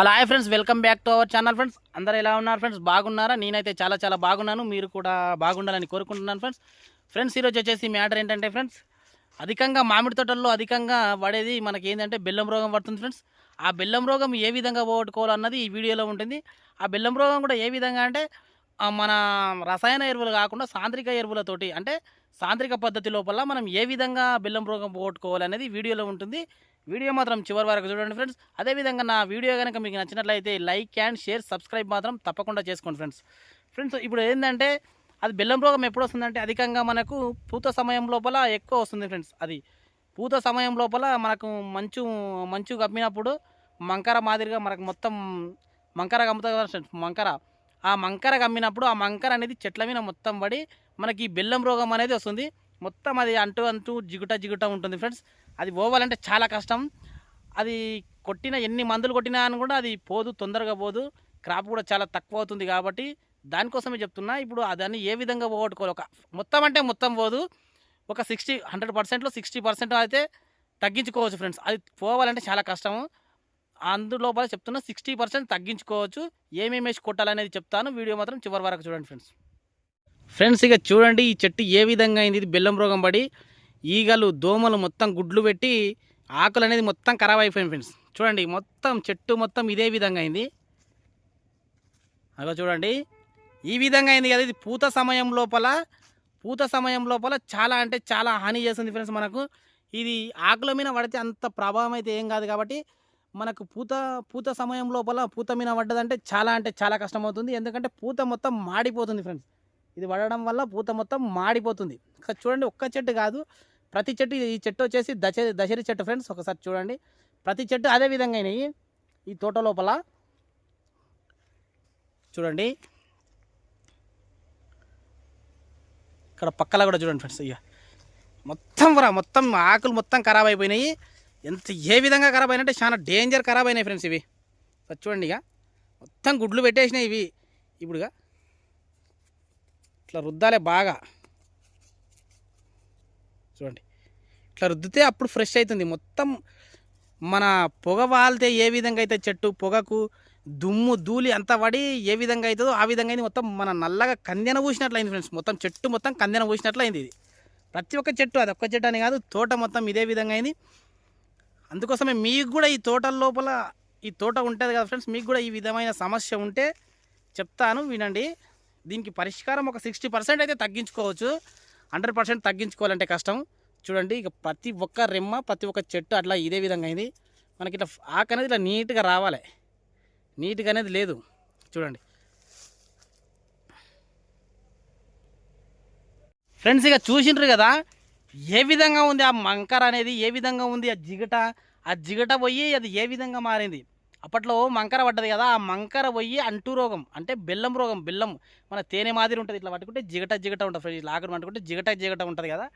అలా hi friends welcome back to our channel friends. అందరూ ఎలా ఉన్నారు ఫ్రెండ్స్? బాగున్నారా? నేనైతే చాలా చాలా బాగున్నాను. మీరు కూడా బాగుండాలని కోరుకుంటున్నాను ఫ్రెండ్స్. ఫ్రెండ్స్ ఈరోజు వచ్చేసి మ్యాటర్ ఏంటంటే ఫ్రెండ్స్ అధికంగా మామిడి తోటల్లో అధికంగా పడేది మనకి ఏంటంటే బెల్లం రోగం పడుతుంది ఫ్రెండ్స్. ఆ బెల్లం రోగం ఏ విధంగా పోగొట్టుకోవాలన్నది ఈ వీడియోలో ఉంటుంది. ఆ బెల్లం రోగం కూడా ఏ విధంగా అంటే మన రసాయన ఎరువులు కాకుండా సాంద్రిక ఎరువులతోటి అంటే సాంద్రిక పద్ధతి లోపల మనం ఏ విధంగా బెల్లం రోగం పోగొట్టుకోవాలనేది వీడియోలో ఉంటుంది. వీడియో మాత్రం చివరి వరకు చూడండి ఫ్రెండ్స్. అదేవిధంగా నా వీడియో కనుక మీకు నచ్చినట్లయితే లైక్ అండ్ షేర్ సబ్స్క్రైబ్ మాత్రం తప్పకుండా చేసుకోండి ఫ్రెండ్స్. ఫ్రెండ్స్ ఇప్పుడు ఏంటంటే అది బెల్లం రోగం ఎప్పుడు వస్తుందంటే అధికంగా మనకు పూత సమయం లోపల ఎక్కువ వస్తుంది ఫ్రెండ్స్. అది పూత సమయం లోపల మనకు మంచు మంచు కమ్మినప్పుడు మంకర మాదిరిగా మనకు మొత్తం మంకర కమ్ముతుంది కదా ఫ్రెండ్స్ మంకర. ఆ మంకర కమ్మినప్పుడు ఆ మంకర అనేది చెట్ల మీద మొత్తం పడి మనకి బెల్లం రోగం అనేది వస్తుంది. మొత్తం అది అంటూ అంటూ జిగుట జిగుట ఉంటుంది ఫ్రెండ్స్. అది పోవాలంటే చాలా కష్టం. అది కొట్టిన ఎన్ని మందులు కొట్టినా అని కూడా అది పోదు తొందరగా పోదు. క్రాప్ కూడా చాలా తక్కువ అవుతుంది కాబట్టి దానికోసమే చెప్తున్నా. ఇప్పుడు దాన్ని ఏ విధంగా పోగొట్టుకోవాలి? ఒక మొత్తం అంటే మొత్తం పోదు. ఒక సిక్స్టీ హండ్రెడ్ పర్సెంట్లో సిక్స్టీ పర్సెంట్ అయితే తగ్గించుకోవచ్చు ఫ్రెండ్స్. అది పోవాలంటే చాలా కష్టము. అందులోపల చెప్తున్నా సిక్స్టీ పర్సెంట్ తగ్గించుకోవచ్చు. ఏమేమి వేసి కొట్టాలనేది చెప్తాను. వీడియో మాత్రం చివరి వరకు చూడండి ఫ్రెండ్స్. ఫ్రెండ్స్ ఇక చూడండి ఈ చెట్టు ఏ విధంగా అయింది? ఇది బెల్లం రోగం పడి ఈగలు దోమలు మొత్తం గుడ్లు పెట్టి ఆకులు అనేది మొత్తం ఖరాబ్ అయిపోయింది ఫ్రెండ్స్. చూడండి మొత్తం చెట్టు మొత్తం ఇదే విధంగా అయింది. అలా చూడండి ఈ విధంగా అయింది కదా ఇది పూత సమయం లోపల పూత సమయం లోపల చాలా అంటే చాలా హాని చేస్తుంది ఫ్రెండ్స్ మనకు. ఇది ఆకుల మీద పడితే అంత ప్రభావం అయితే ఏం కాదు కాబట్టి మనకు పూత పూత సమయం లోపల పూత మీద పడ్డదంటే చాలా అంటే చాలా కష్టమవుతుంది. ఎందుకంటే పూత మొత్తం మాడిపోతుంది ఫ్రెండ్స్. ఇది పడడం వల్ల పూత మొత్తం మాడిపోతుంది. చూడండి ఒక్క చెట్టు కాదు ప్రతి చెట్టు ఈ చెట్టు వచ్చేసి దశ దశరి చెట్టు ఫ్రెండ్స్ ఒకసారి చూడండి. ప్రతి చెట్టు అదే విధంగా అయినాయి. ఈ తోట లోపల చూడండి. ఇక్కడ పక్కల కూడా చూడండి ఫ్రెండ్స్ ఇక మొత్తం రా మొత్తం ఆకులు మొత్తం ఖరాబ్ అయిపోయినాయి. ఎంత ఏ విధంగా ఖరాబ్ అయినంటే చాలా డేంజర్ ఖరాబ్ అయినాయి ఫ్రెండ్స్ ఇవి. చూడండి ఇక. మొత్తం గుడ్లు పెట్టేసినాయి ఇవి. ఇప్పుడుగా ఇట్లా రుద్దాలే బాగా. చూడండి. ఇట్లా రుద్దితే అప్పుడు ఫ్రెష్ అవుతుంది మొత్తం మన పొగ వాలితే ఏ విధంగా అయితే చెట్టు పొగకు దుమ్ము ధూళి అంత పడి ఏ విధంగా అవుతుందో ఆ విధంగా అయింది. మొత్తం మన నల్లగా కందెన పూసినట్లయింది ఫ్రెండ్స్ మొత్తం చెట్టు మొత్తం కందెన పూసినట్లయింది ఇది. ప్రతి ఒక్క చెట్టు అది ఒక్క చెట్టు అని కాదు తోట మొత్తం ఇదే విధంగా అయింది. అందుకోసమే మీకు కూడా ఈ తోటల లోపల ఈ తోట ఉంటుంది కదా ఫ్రెండ్స్ మీకు కూడా ఈ విధమైన సమస్య ఉంటే చెప్తాను వినండి. దీనికి పరిష్కారం ఒక సిక్స్టీ పర్సెంట్ అయితే తగ్గించుకోవచ్చు. హండ్రెడ్ పర్సెంట్ తగ్గించుకోవాలంటే కష్టం. చూడండి ఇక ప్రతి ఒక్క రెమ్మ ప్రతి ఒక్క చెట్టు అట్లా ఇదే విధంగా అయింది. మనకి ఇట్లా ఆకు అనేది ఇట్లా నీట్గా రావాలి. నీట్గా అనేది లేదు. చూడండి. ఫ్రెండ్స్ ఇక చూసిండ్రు కదా ఏ విధంగా ఉంది ఆ మంకర అనేది ఏ విధంగా ఉంది ఆ జిగట? ఆ జిగట పోయి అది ఏ విధంగా మారింది? అప్పట్లో మంకర పడ్డది కదా ఆ మంకర పోయి అంటూ రోగం. అంటే బెల్లం రోగం బెల్లం. మన తేనె మాదిరి ఉంటుంది ఇట్లా పట్టుకుంటే జిగట జిగట ఉంటుంది ఫ్రెండ్స్. ఇట్లా ఆకులు పట్టుకుంటే జిగట జిగట ఉంటుంది కదా.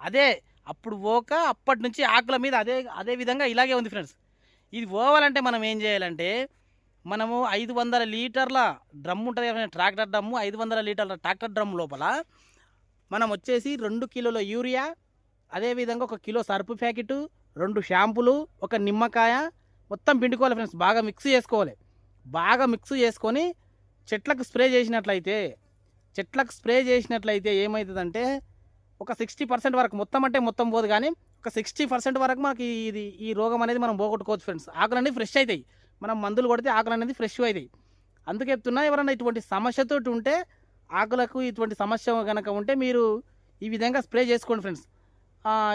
అదే అప్పుడు పోక అప్పటి నుంచి ఆకుల మీద అదే అదే విధంగా ఇలాగే ఉంది ఫ్రెండ్స్. ఇది పోవాలంటే మనం ఏం చేయాలంటే మనము ఐదు వందల లీటర్ల డ్రమ్ ఉంటుంది కదా ట్రాక్టర్ డ్రమ్ము ఐదు వందల లీటర్ల ట్రాక్టర్ డ్రమ్ లోపల మనం వచ్చేసి రెండు కిలోల యూరియా అదేవిధంగా ఒక కిలో సర్పు ప్యాకెట్ రెండు షాంపులు ఒక నిమ్మకాయ మొత్తం పిండుకోవాలి ఫ్రెండ్స్ బాగా మిక్స్ చేసుకోవాలి. బాగా మిక్స్ చేసుకొని చెట్లకు స్ప్రే చేసినట్లయితే చెట్లకు స్ప్రే చేసినట్లయితే ఏమవుతుందంటే ఒక సిక్స్టీ పర్సెంట్ వరకు మొత్తం అంటే మొత్తం పోదు కానీ ఒక సిక్స్టీ పర్సెంట్ వరకు మనకి ఇది ఈ రోగం అనేది మనం పోగొట్టుకోవచ్చు ఫ్రెండ్స్ ఆకులు అనేవి ఫ్రెష్ అవుతాయి మనం మందులు కొడితే ఆకులు అనేది ఫ్రెష్ అవుతాయి అందుకే చెప్తున్నా ఎవరైనా ఇటువంటి సమస్యతో ఉంటే ఆకులకు ఇటువంటి సమస్య కనుక ఉంటే మీరు ఈ విధంగా స్ప్రే చేసుకోండి ఫ్రెండ్స్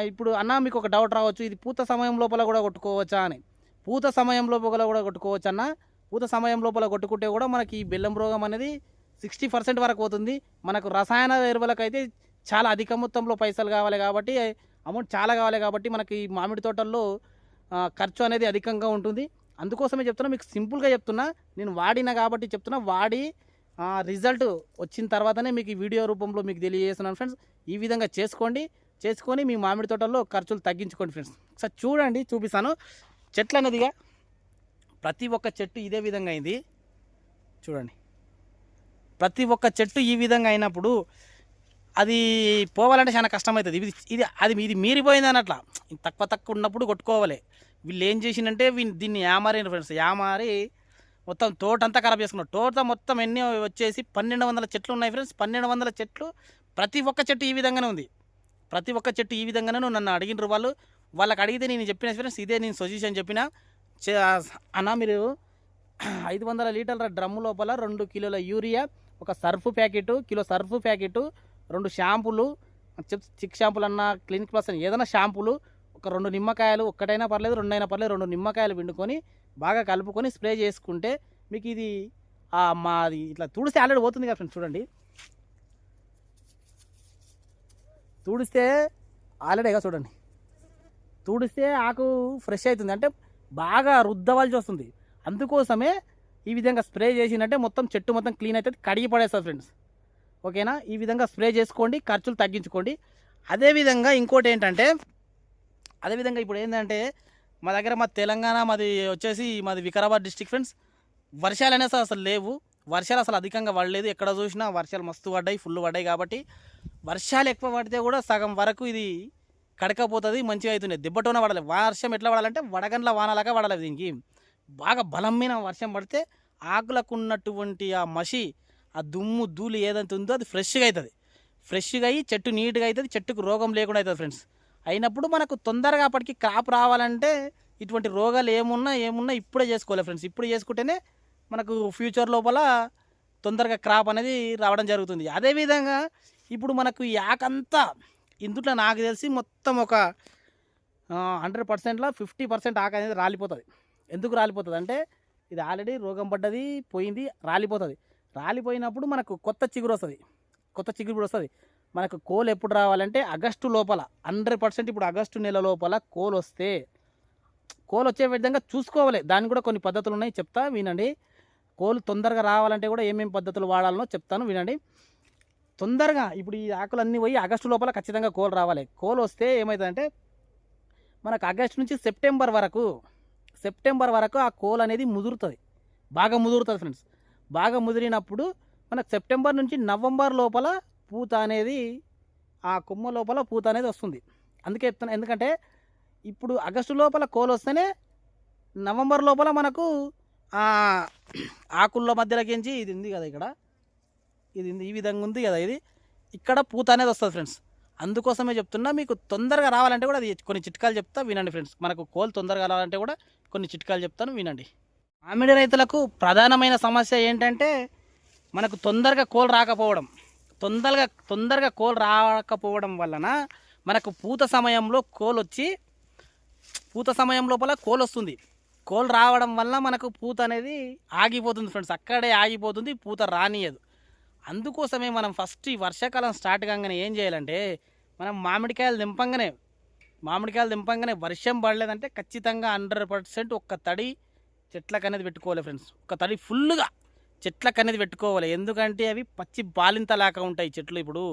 ఇప్పుడు అన్న మీకు ఒక డౌట్ రావచ్చు ఇది పూత సమయం లోపల కూడా కొట్టుకోవచ్చా అని. పూత సమయం లోపల కూడా కొట్టుకోవచ్చు అన్న పూత సమయం లోపల కొట్టుకుంటే కూడా మనకి ఈ బెల్లం రోగం అనేది సిక్స్టీ పర్సెంట్ వరకు పోతుంది. మనకు రసాయన ఎరువులకైతే చాలా అధిక మొత్తంలో పైసలు కావాలి కాబట్టి అమౌంట్ చాలా కావాలి కాబట్టి మనకి ఈ మామిడి తోటల్లో ఖర్చు అనేది అధికంగా ఉంటుంది. అందుకోసమే చెప్తున్నా మీకు సింపుల్గా చెప్తున్నా నేను వాడిన కాబట్టి చెప్తున్నా వాడి రిజల్ట్ వచ్చిన తర్వాతనే మీకు ఈ వీడియో రూపంలో మీకు తెలియజేస్తున్నాను ఫ్రెండ్స్. ఈ విధంగా చేసుకోండి. చేసుకొని మీ మామిడి తోటల్లో ఖర్చులు తగ్గించుకోండి ఫ్రెండ్స్. ఒకసారి చూడండి చూపిస్తాను. చెట్లు అన్నదిగా ప్రతి ఒక్క చెట్టు ఇదే విధంగా అయింది. చూడండి. ప్రతి ఒక్క చెట్టు ఈ విధంగా అయినప్పుడు అది పోవాలంటే చాలా కష్టమవుతుంది. ఇది ఇది అది ఇది మీరిపోయింది అన్నట్ల. తక్కువ తక్కువ ఉన్నప్పుడు కొట్టుకోవాలి. వీళ్ళు ఏం చేసిందంటే వీళ్ళు దీన్ని యామారి ఫ్రెండ్స్ యామారి మొత్తం తోట అంతా ఖరాబ్ చేసుకున్నారు. తోట మొత్తం ఎన్ని వచ్చేసి పన్నెండు వందల చెట్లు ఉన్నాయి ఫ్రెండ్స్ పన్నెండు వందల చెట్లు ప్రతి ఒక్క చెట్టు ఈ విధంగానే ఉంది. ప్రతి ఒక్క చెట్టు ఈ విధంగానే నన్ను అడిగినారు వాళ్ళు వాళ్ళకి అడిగితే నేను చెప్పిన ఫ్రెండ్స్ ఇదే నేను సొల్యూషన్ చెప్పిన. అన్న మీరు ఐదు వందల లీటర్ల డ్రమ్ము లోపల రెండు కిలోల యూరియా ఒక surf packet kilo surf packet రెండు షాంపూలు చిప్స్ చిక్ షాంపులు అన్న క్లినిక్ ప్లస్ అన్న ఏదైనా షాంపూలు ఒక రెండు నిమ్మకాయలు ఒక్కటైనా పర్లేదు రెండైనా పర్లేదు రెండు నిమ్మకాయలు పిండుకొని బాగా కలుపుకొని స్ప్రే చేసుకుంటే మీకు ఇది మాది ఇట్లా తుడిస్తే ఆల్రెడీ పోతుంది కదా ఫ్రెండ్స్ చూడండి. తుడిస్తే ఆల్రెడీగా చూడండి. తుడిస్తే ఆకు ఫ్రెష్ అవుతుంది. అంటే బాగా రుద్దవలసి వస్తుంది. అందుకోసమే ఈ విధంగా స్ప్రే చేసినట్టే మొత్తం చెట్టు మొత్తం క్లీన్ అవుతుంది. కడిగి పడేస్తుంది ఫ్రెండ్స్ ఓకేనా? ఈ విధంగా స్ప్రే చేసుకోండి ఖర్చులు తగ్గించుకోండి. అదేవిధంగా ఇంకోటి ఏంటంటే అదేవిధంగా ఇప్పుడు ఏంటంటే మా దగ్గర మా తెలంగాణ మాది వచ్చేసి మాది వికారాబాద్ డిస్టిక్ ఫ్రెండ్స్ వర్షాలు అనేసి అసలు లేవు. వర్షాలు అసలు అధికంగా పడలేదు. ఎక్కడ చూసినా వర్షాలు మస్తు పడ్డాయి ఫుల్ పడ్డాయి కాబట్టి వర్షాలు ఎక్కువ పడితే కూడా సగం వరకు ఇది కడకపోతుంది మంచిగా అవుతుంది. దెబ్బటోన పడలేదు వర్షం ఎట్లా పడాలంటే వడగండ్ల వానలాగా పడాలి దీనికి. బాగా బలమైన వర్షం పడితే ఆకులకు ఉన్నటువంటి ఆ మసి ఆ దుమ్ము ధూళి ఏదైతే ఉందో అది ఫ్రెష్గా అవుతుంది. ఫ్రెష్గా అయ్యి చెట్టు నీట్గా అవుతుంది చెట్టుకు రోగం లేకుండా అవుతుంది ఫ్రెండ్స్. అయినప్పుడు మనకు తొందరగా అప్పటికి క్రాప్ రావాలంటే ఇటువంటి రోగాలు ఏమున్నా ఏమున్నా ఇప్పుడే చేసుకోవాలి ఫ్రెండ్స్. ఇప్పుడు చేసుకుంటేనే మనకు ఫ్యూచర్ లోపల తొందరగా క్రాప్ అనేది రావడం జరుగుతుంది. అదేవిధంగా ఇప్పుడు మనకు యాకంతా ఇందుట్లో నాకు తెలిసి మొత్తం ఒక హండ్రెడ్ పర్సెంట్లో ఫిఫ్టీ పర్సెంట్ ఆకు అనేది రాలిపోతుంది. ఎందుకు రాలిపోతుంది అంటే ఇది ఆల్రెడీ రోగం పడ్డది పోయింది రాలిపోతుంది. రాలిపోయినప్పుడు మనకు కొత్త చిగురు వస్తుంది. కొత్త చిగురు వస్తుంది. మనకు కోల్ ఎప్పుడు రావాలంటే ఆగస్టు లోపల హండ్రెడ్ పర్సెంట్ ఇప్పుడు ఆగస్టు నెల లోపల కోల్ వస్తే కోల్ వచ్చే విధంగా చూసుకోవాలి. దాని కూడా కొన్ని పద్ధతులు ఉన్నాయి చెప్తా వినండి. కోల్ తొందరగా రావాలంటే కూడా ఏమేమి పద్ధతులు వాడాలనో చెప్తాను వినండి. తొందరగా ఇప్పుడు ఈ ఆకులు అన్నీ పోయి ఆగస్టు లోపల ఖచ్చితంగా కోలు రావాలి. కోలు వస్తే ఏమవుతుందంటే మనకు ఆగస్టు నుంచి సెప్టెంబర్ వరకు సెప్టెంబర్ వరకు ఆ కోల్ అనేది ముదురుతుంది. బాగా ముదురుతుంది ఫ్రెండ్స్. బాగా ముదిరినప్పుడు మనకు సెప్టెంబర్ నుంచి నవంబర్ లోపల పూత అనేది ఆ కొమ్మ లోపల పూత అనేది వస్తుంది. అందుకే చెప్తున్నా ఎందుకంటే ఇప్పుడు ఆగస్టు లోపల కోల్ వస్తేనే నవంబర్ లోపల మనకు ఆకుల్లో మధ్యలోకించి ఇది ఉంది కదా ఇక్కడ. ఇది ఈ విధంగా ఉంది. కదా ఇది ఇక్కడ పూత అనేది వస్తుంది ఫ్రెండ్స్ అందుకోసమే చెప్తున్నా మీకు తొందరగా రావాలంటే కూడా అది కొన్ని చిట్కాలు చెప్తా వినండి ఫ్రెండ్స్ మనకు కోల్ తొందరగా రావాలంటే కూడా కొన్ని చిట్కాలు చెప్తాను వినండి. మామిడి రైతులకు ప్రధానమైన సమస్య ఏంటంటే మనకు తొందరగా కోల్ రాకపోవడం. తొందరగా తొందరగా కోల్ రాకపోవడం వలన మనకు పూత సమయంలో కోల్ వచ్చి పూత సమయం లోపల కోల్ వస్తుంది. కోల్ రావడం వల్ల మనకు పూత అనేది ఆగిపోతుంది ఫ్రెండ్స్ అక్కడే ఆగిపోతుంది పూత రానియదు. అందుకోసమే మనం ఫస్ట్ ఈ వర్షాకాలం స్టార్ట్ కాగానే ఏం చేయాలంటే మనం మామిడికాయలు దింపంగానే మామిడికాయలు దింపంగానే వర్షం పడలేదంటే ఖచ్చితంగా హండ్రెడ్ పర్సెంట్ ఒక్క తడి చెట్లకు అనేది పెట్టుకోవాలి ఫ్రెండ్స్ ఒక తడి ఫుల్గా చెట్లకు అనేది పెట్టుకోవాలి. ఎందుకంటే అవి పచ్చి బాలింతలాగా ఉంటాయి చెట్లు ఇప్పుడు.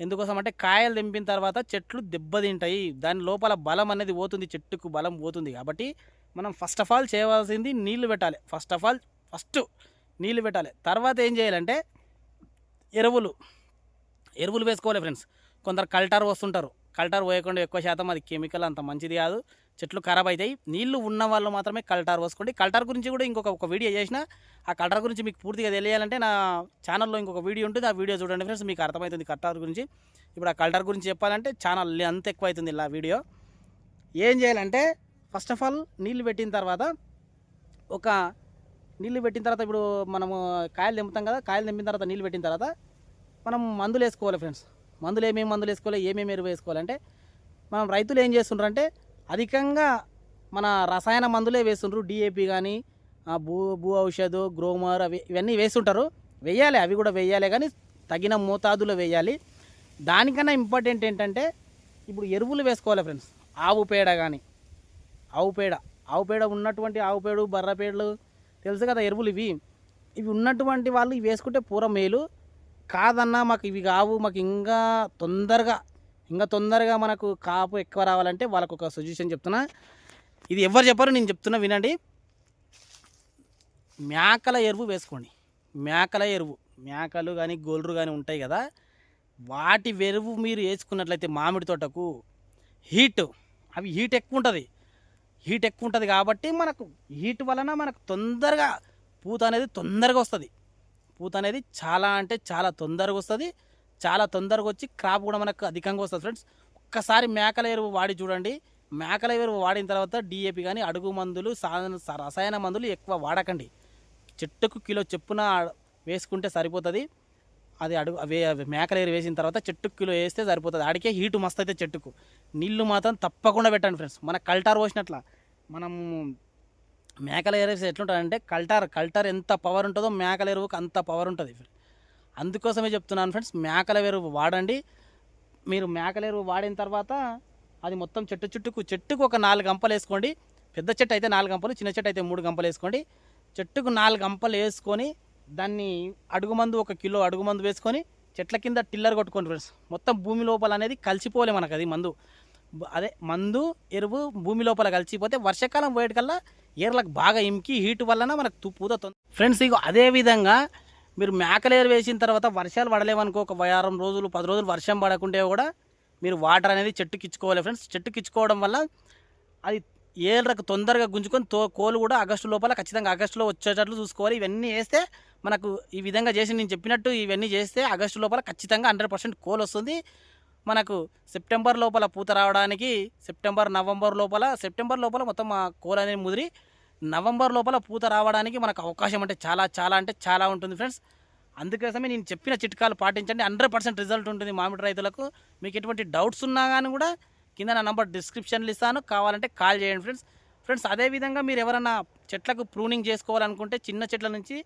ఎందుకోసం అంటే కాయలు తెంపిన తర్వాత చెట్లు దెబ్బతింటాయి. దాని లోపల బలం అనేది పోతుంది చెట్టుకు బలం పోతుంది కాబట్టి మనం ఫస్ట్ ఆఫ్ ఆల్ చేయవలసింది నీళ్ళు పెట్టాలి. ఫస్ట్ ఆఫ్ ఆల్ ఫస్ట్ నీళ్ళు పెట్టాలి. తర్వాత ఏం చేయాలంటే ఎరువులు. ఎరువులు వేసుకోవాలి ఫ్రెండ్స్. కొందరు కల్టార్ వస్తుంటారు కల్టార్ పోయకుండా ఎక్కువ శాతం అది కెమికల్ అంత మంచిది కాదు. చెట్లు ఖరాబ్ అవుతాయి నీళ్ళు ఉన్న వాళ్ళు మాత్రమే కల్టార్ పోసుకోండి. కల్టార్ గురించి కూడా ఇంకొక ఒక వీడియో చేసిన ఆ కల్టార్ గురించి మీకు పూర్తిగా తెలియాలంటే నా ఛానల్లో ఇంకొక వీడియో ఉంటుంది. ఆ వీడియో చూడండి ఫ్రెండ్స్. మీకు అర్థమవుతుంది కల్టార్ గురించి. ఇప్పుడు ఆ కల్టార్ గురించి చెప్పాలంటే ఛానల్ అంత ఎక్కువ అవుతుంది ఇలా వీడియో. ఏం చేయాలంటే ఫస్ట్ ఆఫ్ ఆల్ నీళ్ళు పెట్టిన తర్వాత ఒక నీళ్ళు పెట్టిన తర్వాత ఇప్పుడు మనము కాయలు తెంపుతాం కదా కాయలు తెంపిన తర్వాత నీళ్ళు పెట్టిన తర్వాత మనం మందులు వేసుకోవాలి ఫ్రెండ్స్ మందులు ఏమేమి మందులు వేసుకోవాలి ఏమేమి ఎరువు వేసుకోవాలంటే మనం రైతులు ఏం చేస్తుండ్రంటే అధికంగా మన రసాయన మందులే వేస్తుండ్రు. డిఏపి కానీ భూ భూ ఔషధం గ్రోమర్ అవి ఇవన్నీ వేస్తుంటారు. వేయాలి అవి కూడా వేయాలి కానీ తగిన మోతాదులో వేయాలి. దానికన్నా ఇంపార్టెంట్ ఏంటంటే ఇప్పుడు ఎరువులు వేసుకోవాలి ఫ్రెండ్స్ ఆవు పేడ కానీ ఆవు పేడ. ఆవు పేడ ఉన్నటువంటి ఆవు పేడు బర్ర పేడలు తెలుసు కదా ఎరువులు ఇవి. ఇవి ఉన్నటువంటి వాళ్ళు ఇవి వేసుకుంటే పూర మేలు. కాదన్నా మాకు ఇవి కావు. మాకు ఇంకా తొందరగా ఇంకా తొందరగా మనకు కాపు ఎక్కువ రావాలంటే వాళ్ళకు ఒక సజెషన్ చెప్తున్నా. ఇది ఎవరు చెప్పారు నేను చెప్తున్నా వినండి. మేకల ఎరువు వేసుకోండి. మేకల ఎరువు. మేకలు కానీ గోల్రు కానీ ఉంటాయి కదా. వాటి ఎరువు మీరు వేసుకున్నట్లయితే మామిడి తోటకు హీట్ అవి హీట్ ఎక్కువ ఉంటుంది. హీట్ ఎక్కువ ఉంటుంది కాబట్టి మనకు హీట్ వలన మనకు తొందరగా పూత అనేది తొందరగా వస్తుంది. పూత అనేది చాలా అంటే చాలా తొందరగా వస్తుంది. చాలా తొందరగా వచ్చి క్రాప్ కూడా మనకు అధికంగా వస్తుంది ఫ్రెండ్స్. ఒక్కసారి మేకల ఎరువు వాడి చూడండి. మేకల ఎరువు వాడిన తర్వాత డిఏపి కానీ అడుగు మందులు సాధన రసాయన మందులు ఎక్కువ వాడకండి. చెట్టుకు కిలో చెప్పున వేసుకుంటే సరిపోతుంది. అది అడుగు వే మేకల ఎరువు వేసిన తర్వాత చెట్టుకు కిలో వేస్తే సరిపోతుంది. ఆడికే హీటు మస్తు అయితే చెట్టుకు. నీళ్ళు మాత్రం తప్పకుండా పెట్టండి ఫ్రెండ్స్ మన కల్టార్ పోసినట్ల. మనం మేకల ఎరువు ఎట్లుంటుందంటే కల్టార్ కల్టార్ ఎంత పవర్ ఉంటుందో మేకల ఎరువుకి అంత పవర్ ఉంటుంది అందుకోసమే చెప్తున్నాను ఫ్రెండ్స్ మేకల ఎరువు వాడండి. మీరు మేకల ఎరువు వాడిన తర్వాత అది మొత్తం చెట్టు చుట్టుకు చెట్టుకు ఒక నాలుగు గంపలు వేసుకోండి. పెద్ద చెట్టు అయితే నాలుగు గంపలు చిన్న చెట్టు అయితే మూడు గంపలు వేసుకోండి. చెట్టుకు నాలుగు గంపలు వేసుకొని దాన్ని అడుగు మందు ఒక కిలో అడుగుమందు వేసుకొని చెట్ల కింద టిల్లర్ కొట్టుకోండి ఫ్రెండ్స్ మొత్తం భూమి లోపల అనేది కలిసిపోలే మనకు అది మందు. అదే మందు ఎరువు భూమి లోపల కలిసిపోతే వర్షాకాలం పోయేటికల్లా ఏర్లకు బాగా ఇమికి హీట్ వలన మనకు తు- ఫ్రెండ్స్ ఇక అదే విధంగా మీరు మేకలేరు వేసిన తర్వాత వర్షాలు పడలేవనుకో ఒక వారం రోజులు పది రోజులు వర్షం పడకుంటే కూడా మీరు వాటర్ అనేది చెట్టుకి ఇచ్చుకోవాలి ఫ్రెండ్స్ చెట్టుకి ఇచ్చుకోవడం వల్ల అది ఏళ్ళకు తొందరగా గుంజుకొని తో కోలు కూడా ఆగస్టు లోపల ఖచ్చితంగా ఆగస్టులో వచ్చేటట్లు చూసుకోవాలి. ఇవన్నీ వేస్తే మనకు ఈ విధంగా చేసి నేను చెప్పినట్టు ఇవన్నీ చేస్తే ఆగస్టు లోపల ఖచ్చితంగా హండ్రెడ్ పర్సెంట్ కోల్ వస్తుంది. మనకు సెప్టెంబర్ లోపల పూత రావడానికి సెప్టెంబర్ నవంబర్ లోపల సెప్టెంబర్ లోపల మొత్తం ఆ కోల్ అనేది ముదిరి నవంబర్ లోపల పూత రావడానికి మనకు అవకాశం అంటే చాలా చాలా అంటే చాలా ఉంటుంది ఫ్రెండ్స్. అందుకోసమే నేను చెప్పిన చిట్కాలు పాటించండి. హండ్రెడ్ పర్సెంట్ రిజల్ట్ ఉంటుంది మామిడి రైతులకు. మీకు ఎటువంటి డౌట్స్ ఉన్నా కానీ కూడా కింద నా నంబర్ డిస్క్రిప్షన్లో ఇస్తాను. కావాలంటే కాల్ చేయండి ఫ్రెండ్స్. ఫ్రెండ్స్ అదేవిధంగా మీరు ఎవరైనా చెట్లకు ప్రూనింగ్ చేసుకోవాలనుకుంటే చిన్న చెట్ల నుంచి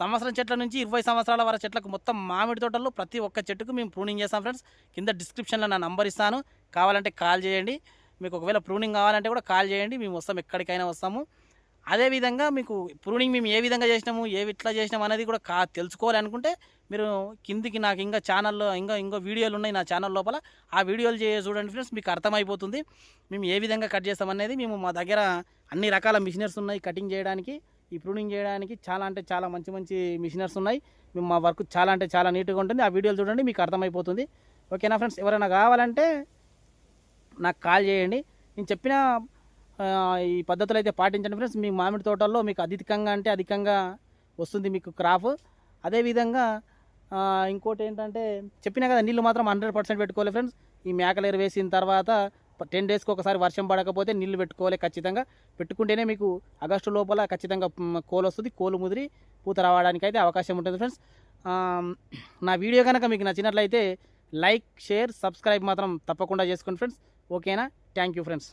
సంవత్సరం చెట్ల నుంచి ఇరవై సంవత్సరాల వరకు చెట్లకు మొత్తం మామిడి తోటల్లో ప్రతి ఒక్క చెట్టుకు మేము ప్రూనింగ్ చేస్తాం ఫ్రెండ్స్. కింద డిస్క్రిప్షన్లో నా నంబర్ ఇస్తాను. కావాలంటే కాల్ చేయండి. మీకు ఒకవేళ ప్రూనింగ్ కావాలంటే కూడా కాల్ చేయండి. మేము వస్తాం ఎక్కడికైనా వస్తాము. అదేవిధంగా మీకు ప్రూనింగ్ మేము ఏ విధంగా చేసినాము ఏ ఇట్లా చేసినాము అనేది కూడా కా తెలుసుకోవాలనుకుంటే మీరు కిందికి నాకు ఇంకా ఛానల్లో ఇంకా ఇంకో వీడియోలు ఉన్నాయి నా ఛానల్ లోపల. ఆ వీడియోలు చే చూడండి ఫ్రెండ్స్ మీకు అర్థమైపోతుంది. మేము ఏ విధంగా కట్ చేస్తామనేది మేము మా దగ్గర అన్ని రకాల మిషనర్స్ ఉన్నాయి కటింగ్ చేయడానికి ఈ ప్రూనింగ్ చేయడానికి. చాలా అంటే చాలా మంచి మంచి మిషనర్స్ ఉన్నాయి. మేము మా వర్క్ చాలా అంటే చాలా నీట్గా ఉంటుంది. ఆ వీడియోలు చూడండి మీకు అర్థమైపోతుంది. ఓకేనా ఫ్రెండ్స్? ఎవరైనా కావాలంటే నాకు కాల్ చేయండి. నేను చెప్పిన ఈ పద్ధతులు అయితే పాటించండి ఫ్రెండ్స్ మీ మామిడి తోటల్లో మీకు అధికంగా అంటే అధికంగా వస్తుంది మీకు క్రాప్ అదేవిధంగా ఇంకోటి ఏంటంటే చెప్పినా కదా నీళ్ళు మాత్రం హండ్రెడ్ పర్సెంట్ పెట్టుకోవాలి ఫ్రెండ్స్ ఈ మేకలేరు వేసిన తర్వాత టెన్ డేస్కి ఒకసారి వర్షం పడకపోతే నీళ్ళు పెట్టుకోవాలి ఖచ్చితంగా. పెట్టుకుంటేనే మీకు ఆగస్టు లోపల ఖచ్చితంగా కోలు వస్తుంది. కోలు ముదిరి పూత రావడానికి అయితే అవకాశం ఉంటుంది ఫ్రెండ్స్ నా వీడియో కనుక మీకు నచ్చినట్లయితే లైక్ షేర్ సబ్స్క్రైబ్ మాత్రం తప్పకుండా చేసుకోండి ఫ్రెండ్స్ ఓకేనా? Thank you friends